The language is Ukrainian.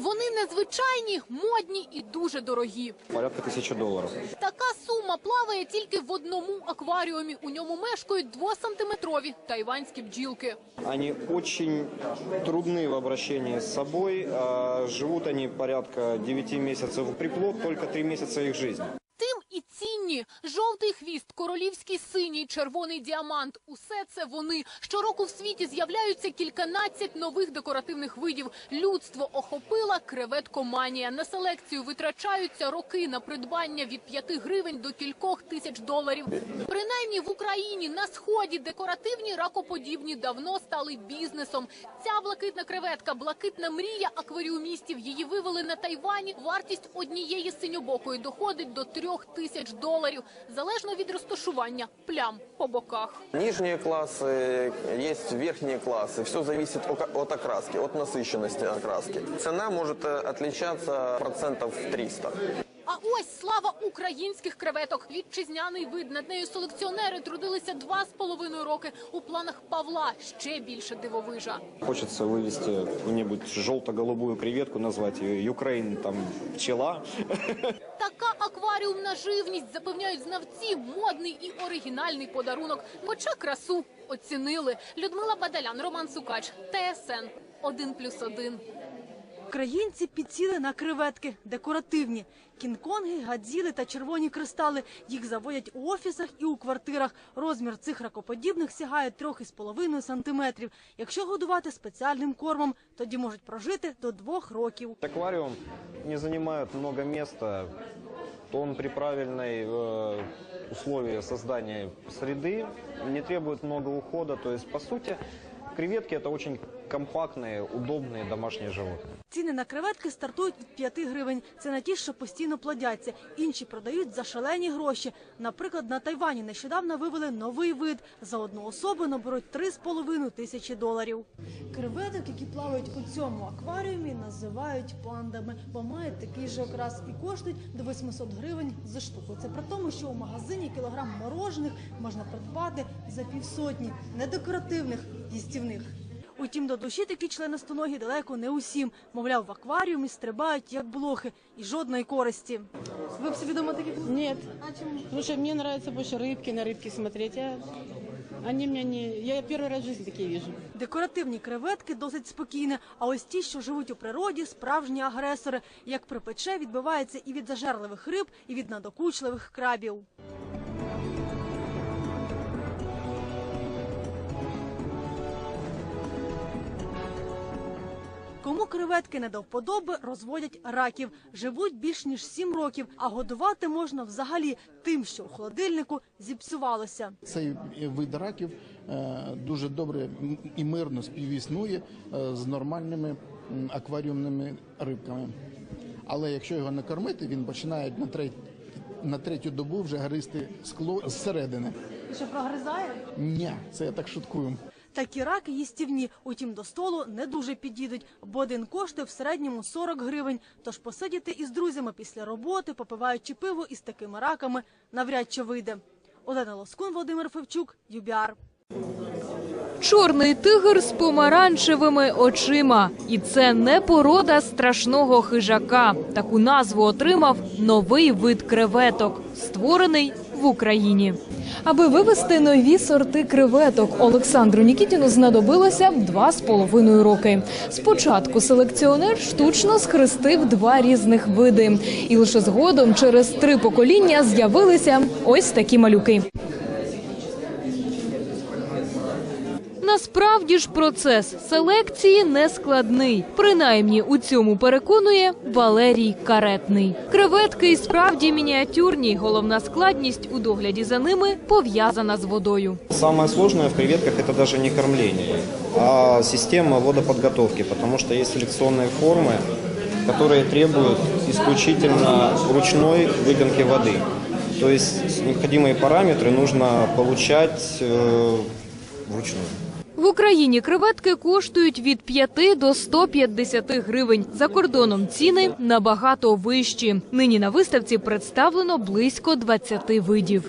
Вони незвичайні, модні і дуже дорогі. Порядка тисячі доларів. Така сума плаває тільки в одному акваріумі. У ньому мешкають двосантиметрові тайванські бджілки. Вони очень трудні в обращенні з собою. Живуть вони порядка 9 місяців в приплод, тільки 3 місяці їх жизни. Тим жовтий хвіст, королівський синій, червоний діамант. Усе це вони. Щороку в світі з'являються кільканадцять нових декоративних видів. Людство охопила креветкоманія. На селекцію витрачаються роки на придбання від 5 гривень до кількох тисяч доларів. Принаймні в Україні на сході декоративні ракоподібні давно стали бізнесом. Ця блакитна креветка, блакитна мрія акваріумістів. Її вивели на Тайвані. Вартість однієї синьобокої доходить до трьох тисяч доларів, залежно від розташування плям по боках. Нижние классы, есть верхние классы. Все зависит ока- от окраски, от насыщенности окраски. Цена может э, отличаться процентов 300. А ось слава українських креветок. Вітчизняний вид. Над нею селекціонери трудилися два з половиною роки. У планах Павла ще більше дивовижа. Хочется вывести какую-нибудь желто-голубую креветку, назвать ее Юкрейн, там, пчела. Така акваріумна живність, запевняють знавці, модний і оригінальний подарунок. Хоча красу оцінили. Людмила Бадалян, Роман Сукач, ТСН 1+,1. Українці підсіли на креветки декоративні. Кінг-конги, гадзіли та червоні кристали. Їх заводять у офісах і у квартирах. Розмір цих ракоподібних сягає 3,5 сантиметрів. Якщо годувати спеціальним кормом, тоді можуть прожити до двох років. Аквариум не занимает много места. Он при правильной э, условии создания среды не требует много ухода. То есть, по сути, креветки это очень компактные, удобные домашние животные. Ціни на креветки стартують від 5 гривень. Це на ті, що постійно плодяться. Інші продають за шалені гроші. Наприклад, на Тайвані нещодавно вивели новий вид. За одну особу наберуть 3,5 тисячі доларів. Креветок, які плавають у цьому акваріумі, називають пандами, бо мають такий же окрас і коштують до 800 гривень за штуку. Це при тому, що у магазині кілограм морожених можна придбати за півсотні недекоративних їстівних. Утім, до душі такі членостоногі далеко не усім. Мовляв, в акваріумі стрибають як блохи і жодної користі. Ви б собі дома такі Нет. Потому что мне нравится больше рыбки, на рыбки смотреть. А они меня не... Я первый раз в жизни такие вижу. Декоративні креветки досить спокійні, а ось ті, що живуть у природі, справжні агресори. Як припече, відбивається і від зажерливих риб, і від надокучливих крабів. Кому креветки не до вподоби, розводять раків. Живуть більш ніж сім років, а годувати можна взагалі тим, що у холодильнику зіпсувалося. Цей вид раків е, дуже добре і мирно співіснує е, з нормальними акваріумними рибками. Але якщо його не кормити, він починає на третю, на третю добу вже гризти скло зсередини. Що прогризає? Ні, це я так шуткую. Такі раки їстівні, утім до столу не дуже підійдуть, бо один коштує в середньому 40 гривень. Тож посидіти із друзями після роботи, попиваючи пиво із такими раками, навряд чи вийде. Олена Лоскун, Володимир Февчук, Юбіар. Чорний тигр з помаранчевими очима. І це не порода страшного хижака. Таку назву отримав новий вид креветок, створений в Україні. Аби вивести нові сорти креветок, Олександру Нікітіну знадобилося два з половиною роки. Спочатку селекціонер штучно схрестив два різних види, і лише згодом, через три покоління, з'явилися ось такі малюки. Насправді ж процес селекції не складний. Принаймні у цьому переконує Валерій Каретний. Креветки і справді мініатюрні. Головна складність у догляді за ними пов'язана з водою. Самое сложное в креветках это даже не кормление, а система водоподготовки, потому что есть селекционные формы, которые требуют исключительно ручной выгонки воды. То есть необходимые параметры нужно получать э, вручную. В Україні креветки коштують від 5 до 150 гривень. За кордоном ціни набагато вищі. Нині на виставці представлено близько 20 видів.